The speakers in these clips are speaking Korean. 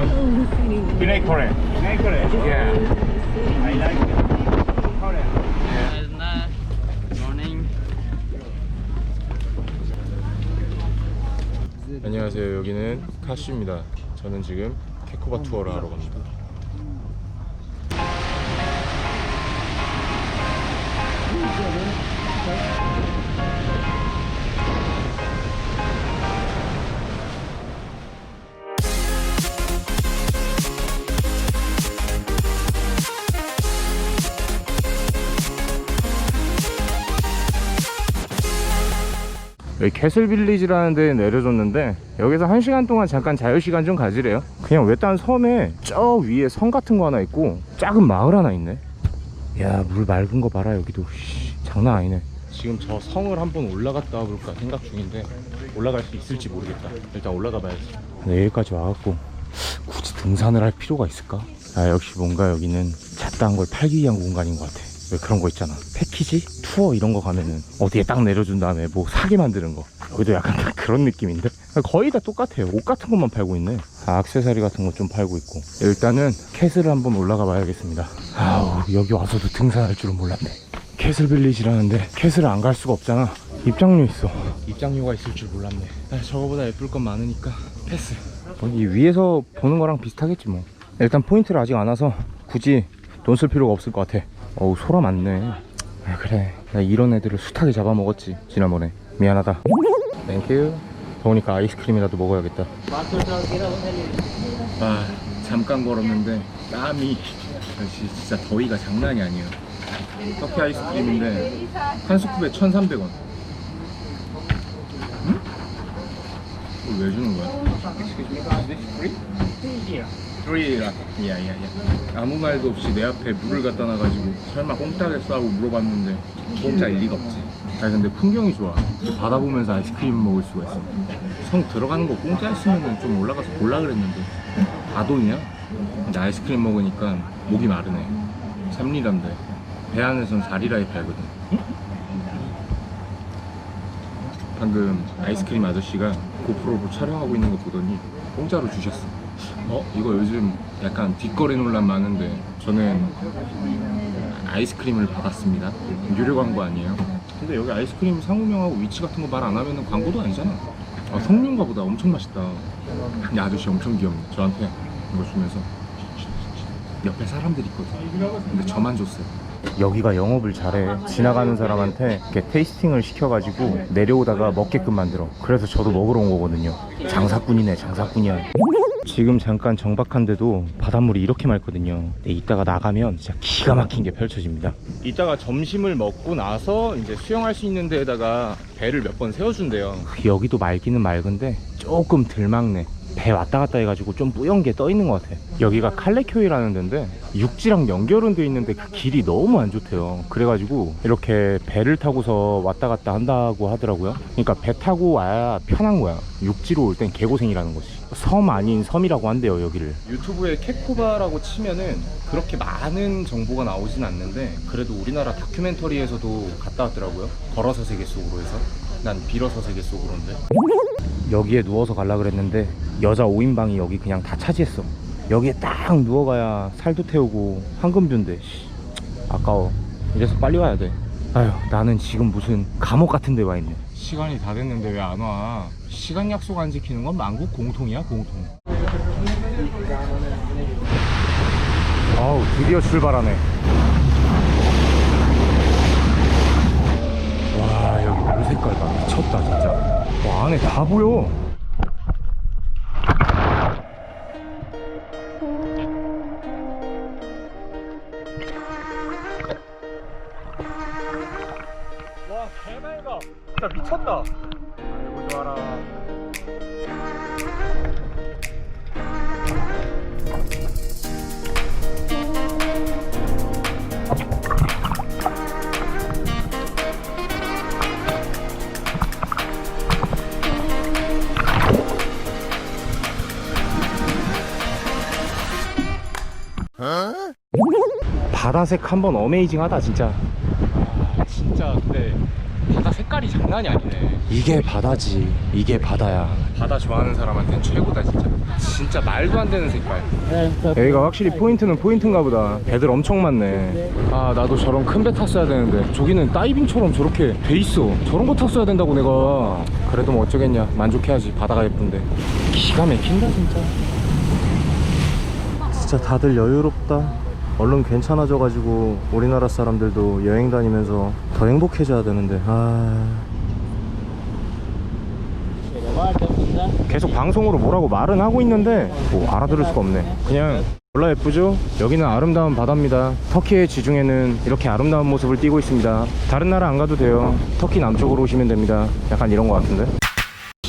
Pinay Korean. Pinay Korean? Yeah. I like. Korean. Good morning. 안녕하세요. 여기는 카슈입니다. 저는 지금 케코바 투어를 하러 갑니다. 여기 캐슬 빌리지라는 데에 내려줬는데 여기서 한 시간 동안 잠깐 자유시간 좀 가지래요. 그냥 외딴 섬에 저 위에 성 같은 거 하나 있고 작은 마을 하나 있네. 야 물 맑은 거 봐라 여기도. 씨, 장난 아니네. 지금 저 성을 한번 올라갔다 와볼까 생각 중인데 올라갈 수 있을지 모르겠다. 일단 올라가 봐야지. 근데 여기까지 와갖고 굳이 등산을 할 필요가 있을까? 아 역시 뭔가 여기는 잣다한 걸 팔기 위한 공간인 것 같아 왜 그런 거 있잖아. 패키지? 투어 이런 거 가면은 어디에 딱 내려준 다음에 뭐 사게 만드는 거. 여기도 약간 딱 그런 느낌인데? 거의 다 똑같아요. 옷 같은 것만 팔고 있네. 아, 액세서리 같은 거 좀 팔고 있고. 일단은 캐슬을 한번 올라가 봐야겠습니다. 아우 여기 와서도 등산할 줄은 몰랐네. 캐슬 빌리지라는데 캐슬을 안 갈 수가 없잖아. 입장료 있어. 입장료가 있을 줄 몰랐네. 아, 저거보다 예쁠 건 많으니까 패스. 뭐, 이 위에서 보는 거랑 비슷하겠지 뭐. 일단 포인트를 아직 안 와서 굳이 돈 쓸 필요가 없을 것 같아 어우 소라 많네. 아 그래. 나 이런 애들을 숱하게 잡아먹었지 지난번에. 미안하다. 땡큐 더우니까 아이스크림이라도 먹어야겠다. 아 잠깐 걸었는데 땀이. 역시 진짜 더위가 장난이 아니에요. 터키 아이스크림인데 한 스쿱에 1,300원. 응? 이걸 왜 주는 거야? 프리라 야야야. 아무 말도 없이 내 앞에 물을 갖다 놔가지고 설마 공짜겠어 하고 물어봤는데 공짜일 리가 없지. 아니 근데 풍경이 좋아. 바다 보면서 아이스크림 먹을 수가 있어. 성 들어가는 거 공짜였으면 좀 올라가서 볼라 그랬는데. 다 돈이야? 근데 아이스크림 먹으니까 목이 마르네. 3리란데. 배 안에선 4리라에 팔거든. 방금 아이스크림 아저씨가 고프로로 촬영하고 있는 거 보더니 공짜로 주셨어. 어? 이거 요즘 약간 뒷거래 논란 많은데 저는 아이스크림을 받았습니다. 유료 광고 아니에요. 근데 여기 아이스크림 상호명하고 위치 같은 거 말 안 하면 광고도 아니잖아. 아, 성룡가 보다 엄청 맛있다. 근데 아저씨 엄청 귀엽네. 저한테 이거 주면서 옆에 사람들이 있거든. 근데 저만 줬어요. 여기가 영업을 잘해. 지나가는 사람한테 이렇게 테이스팅을 시켜가지고 내려오다가 먹게끔 만들어. 그래서 저도 먹으러 온 거거든요. 장사꾼이네, 장사꾼이야. 지금 잠깐 정박한데도 바닷물이 이렇게 맑거든요. 근데 이따가 나가면 진짜 기가 막힌 게 펼쳐집니다. 이따가 점심을 먹고 나서 이제 수영할 수 있는 데에다가 배를 몇 번 세워준대요. 여기도 맑기는 맑은데 조금 덜 맑네. 배 왔다 갔다 해가지고 좀 뿌연 게 떠 있는 것 같아. 여기가 칼레교이라는 데인데 육지랑 연결은 돼 있는데 그 길이 너무 안 좋대요. 그래가지고 이렇게 배를 타고서 왔다 갔다 한다고 하더라고요. 그러니까 배 타고 와야 편한 거야. 육지로 올 땐 개고생이라는 거지. 섬 아닌 섬이라고 한대요 여기를. 유튜브에 케코바라고 치면은 그렇게 많은 정보가 나오진 않는데 그래도 우리나라 다큐멘터리에서도 갔다 왔더라고요. 걸어서 세계 속으로 해서. 난 빌어서 세계 속으로인데. 여기에 누워서 갈라 그랬는데 여자 5인방이 여기 그냥 다 차지했어 여기에 딱 누워가야 살도 태우고 황금뷰인데 씨, 아까워 이래서 빨리 와야 돼 아휴 나는 지금 무슨 감옥 같은 데 와 있네 시간이 다 됐는데 왜 안 와? 시간 약속 안 지키는 건 만국 공통이야 공통. 아우 드디어 출발하네. 와 여기 물 색깔 봐. 미쳤다 진짜. 와 안에 다 보여 진짜 미쳤다. 아이고 좋아라. 바다색 한번 어메이징하다 진짜. 아, 진짜. 근데 바다 색깔이 장난이 아니네. 이게 바다지. 이게 바다야. 바다 좋아하는 사람한테는 최고다 진짜. 진짜 말도 안 되는 색깔. 여기가 확실히 포인트는 포인트인가 보다. 배들 엄청 많네. 아 나도 저런 큰 배 탔어야 되는데. 저기는 다이빙처럼 저렇게 돼 있어. 저런 거 탔어야 된다고 내가. 그래도 뭐 어쩌겠냐. 만족해야지. 바다가 예쁜데. 기가 막힌다 진짜. 진짜 다들 여유롭다. 얼른 괜찮아져가지고 우리나라 사람들도 여행 다니면서 더 행복해져야 되는데 아. 계속 방송으로 뭐라고 말은 하고 있는데 뭐 알아들을 수가 없네. 그냥 몰라 예쁘죠? 여기는 아름다운 바다입니다. 터키의 지중해는 이렇게 아름다운 모습을 띠고 있습니다. 다른 나라 안 가도 돼요. 터키 남쪽으로 오시면 됩니다. 약간 이런 거 같은데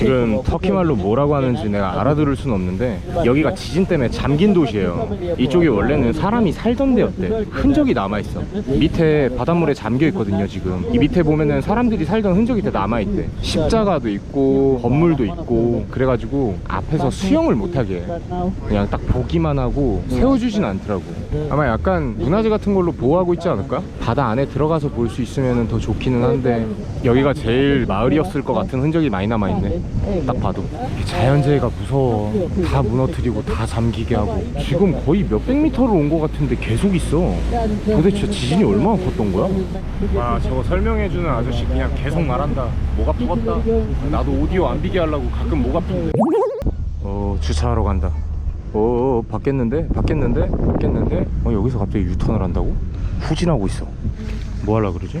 지금 터키 말로 뭐라고 하는지 내가 알아들을 수는 없는데 여기가 지진 때문에 잠긴 도시예요. 이쪽이 원래는 사람이 살던 데였대. 흔적이 남아 있어. 밑에 바닷물에 잠겨 있거든요 지금. 이 밑에 보면은 사람들이 살던 흔적이 다 남아 있대. 십자가도 있고 건물도 있고 그래가지고 앞에서 수영을 못 하게 해 그냥 딱 보기만 하고 세워주진 않더라고. 아마 약간 문화재 같은 걸로 보호하고 있지 않을까? 바다 안에 들어가서 볼 수 있으면 더 좋기는 한데 여기가 제일 마을이었을 것 같은 흔적이 많이 남아 있네 딱 봐도 자연재해가 무서워. 다 무너뜨리고 다 잠기게 하고. 지금 거의 몇백 미터를 온것 같은데 계속 있어. 도대체 지진이 얼마나 컸던 거야? 와 저거 설명해주는 아저씨 그냥 계속 말한다. 목 아프겠다. 나도 오디오 안 비게 하려고 가끔 목 아픈데 어 주차하러 간다. 어 바뀌었는데? 바뀌었는데? 바뀌었는데? 어 여기서 갑자기 유턴을 한다고? 후진하고 있어. 뭐 하려 그러지?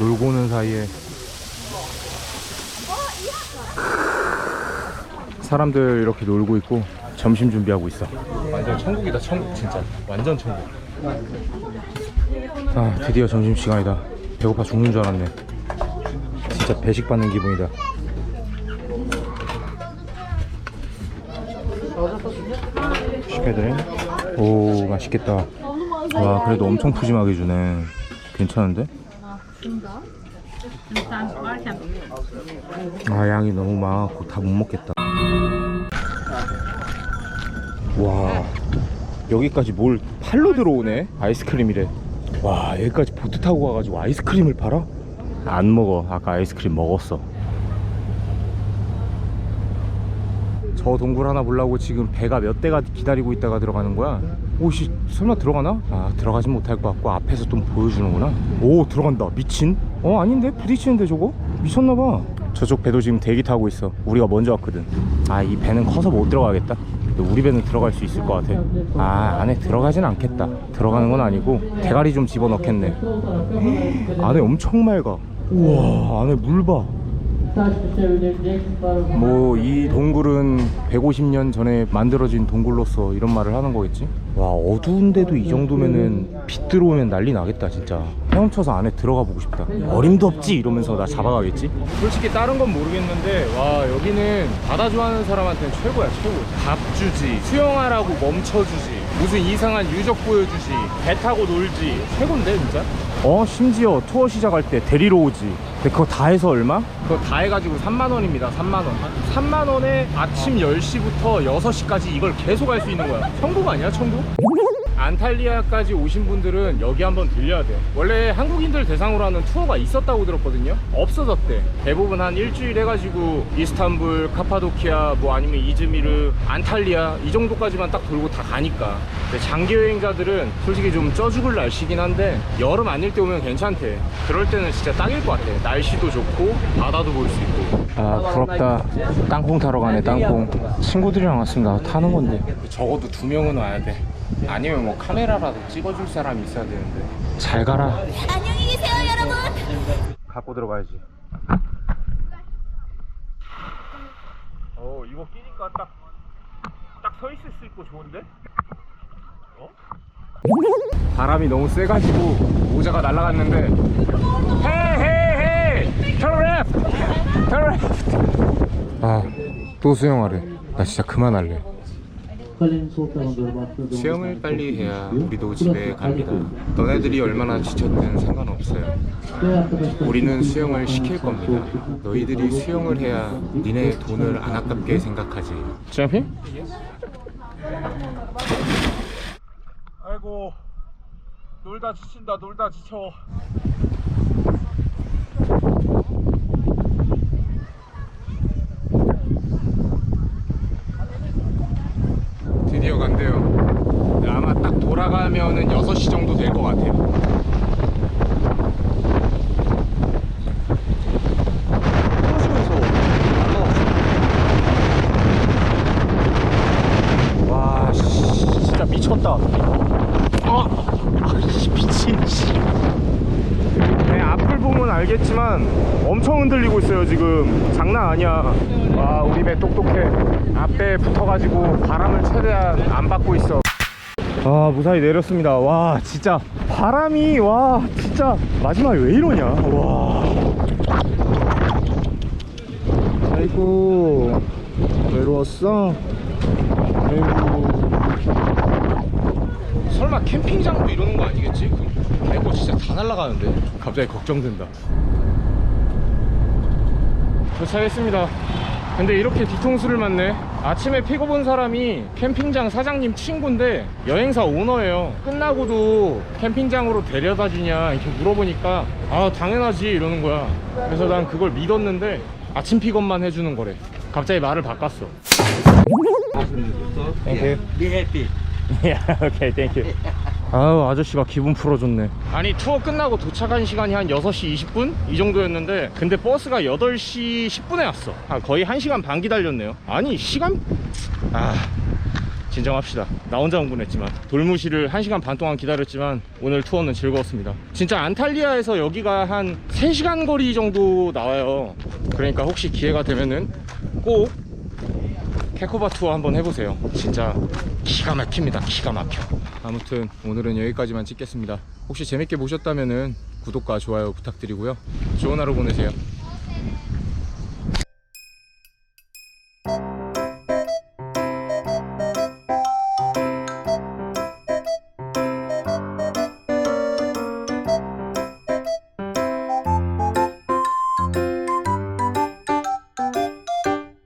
놀고 오는 사이에 사람들 이렇게 놀고 있고 점심 준비하고 있어. 완전 천국이다 천국 진짜. 완전 천국. 아 드디어 점심시간이다. 배고파 죽는 줄 알았네. 진짜 배식 받는 기분이다. 시켜드림? 오 맛있겠다. 와 그래도 엄청 푸짐하게 주네. 괜찮은데? 아 양이 너무 많아갖고 다 못 먹겠다. 와 여기까지 뭘 팔로 들어오네? 아이스크림이래. 와 여기까지 보트 타고 가가지고 아이스크림을 팔아? 안 먹어. 아까 아이스크림 먹었어. 저 동굴 하나 보려고 지금 배가 몇 대가 기다리고 있다가 들어가는 거야 오씨 설마 들어가나? 아 들어가진 못할 것 같고 앞에서 좀 보여주는구나. 오 들어간다. 미친? 어 아닌데? 부딪히는데 저거? 미쳤나봐. 저쪽 배도 지금 대기 타고 있어. 우리가 먼저 왔거든. 아 이 배는 커서 못 들어가겠다. 우리 배는 들어갈 수 있을 것 같아. 아 안에 들어가진 않겠다. 들어가는 건 아니고 대가리 좀 집어넣겠네. 안에 엄청 맑아. 우와 안에 물봐. 뭐 이 동굴은 150년 전에 만들어진 동굴로서 이런 말을 하는 거겠지? 와 어두운데도 이 정도면은 빛 들어오면 난리 나겠다 진짜. 헤엄쳐서 안에 들어가 보고 싶다. 어림도 없지 이러면서 나 잡아가겠지? 솔직히 다른 건 모르겠는데 와 여기는 바다 좋아하는 사람한테는 최고야 최고. 밥 주지. 수영하라고 멈춰주지. 무슨 이상한 유적 보여주지. 배 타고 놀지. 최고인데 진짜? 어 심지어 투어 시작할 때 데리러 오지 근데 그거 다 해서 얼마? 그거 다 해가지고 3만원입니다 3만원 3만원에 아침 10시부터 6시까지 이걸 계속 할 수 있는 거야 천국 아니야 천국? 안탈리아까지 오신 분들은 여기 한번 들려야 돼요. 원래 한국인들 대상으로 하는 투어가 있었다고 들었거든요. 없어졌대. 대부분 한 일주일 해가지고 이스탄불, 카파도키아 뭐 아니면 이즈미르, 안탈리아 이 정도까지만 딱 돌고 다 가니까. 장기 여행자들은 솔직히 좀 쪄 죽을 날씨긴 한데 여름 아닐 때 오면 괜찮대. 그럴 때는 진짜 딱일 것 같아. 날씨도 좋고 바다도 볼 수 있고. 아 부럽다. 땅콩 타러 가네 땅콩. 친구들이랑 나 타는 건데. 적어도 두 명은 와야 돼 아니면 뭐 카메라라도 찍어줄 사람이 있어야 되는데. 잘 가라. 안녕히 계세요, 여러분. 갖고 들어가야지. 어 이거 끼니까 딱 딱 서 있을 수 있고 좋은데? 바람이 너무 세가지고 모자가 날아갔는데. 헤헤헤 turn left! Turn left! 아또 수영하래. 나 진짜 그만할래 수영을 빨리 해야 우리도 집에 갑니다. 너네들이 얼마나 지쳤든 상관없어요. 우리는 수영을 시킬 겁니다. 너희들이 수영을 해야 니네 돈을 안 아깝게 생각하지. 챔핑? 아이고 놀다 지친다 놀다 지쳐 드디어 간대요 아마 딱 돌아가면은 6시 정도 될 것 같아요. 와 씨, 진짜 미쳤다. 아, 아씨 미친 씨. 네, 앞을 보면 알겠지만 엄청 흔들리고 있어요 지금. 장난 아니야. 와 우리 배 똑똑해. 앞에 붙어가지고 바람을 최대한 안 받고 있어 아 무사히 내렸습니다. 와 진짜 바람이 와 진짜 마지막에 왜 이러냐? 와. 아이고 외로웠어. 아이고. 설마 캠핑장도 이러는 거 아니겠지? 이거 진짜 다 날아가는데. 갑자기 걱정된다. 도착했습니다 근데 이렇게 뒤통수를 맞네. 아침에 픽업 온 사람이 캠핑장 사장님 친구인데 여행사 오너예요. 끝나고도 캠핑장으로 데려다 주냐 이렇게 물어보니까 아 당연하지. 이러는 거야. 그래서 난 그걸 믿었는데 아침 픽업만 해주는 거래. 갑자기 말을 바꿨어. 땡큐 Be happy. 오케이 땡큐 아유 아저씨가 기분 풀어줬네. 아니 투어 끝나고 도착한 시간이 한 6시 20분? 이 정도였는데 근데 버스가 8시 10분에 왔어. 아, 거의 1시간 반 기다렸네요. 아니 시간? 아 진정합시다. 나 혼자 흥분했지만. 돌무시를 1시간 반 동안 기다렸지만 오늘 투어는 즐거웠습니다. 진짜 안탈리아에서 여기가 한 3시간 거리 정도 나와요. 그러니까 혹시 기회가 되면은 꼭 캐코바 투어 한번 해보세요. 진짜 기가 막힙니다. 기가 막혀. 아무튼 오늘은 여기까지만 찍겠습니다. 혹시 재밌게 보셨다면 구독과 좋아요 부탁드리고요. 좋은 하루 보내세요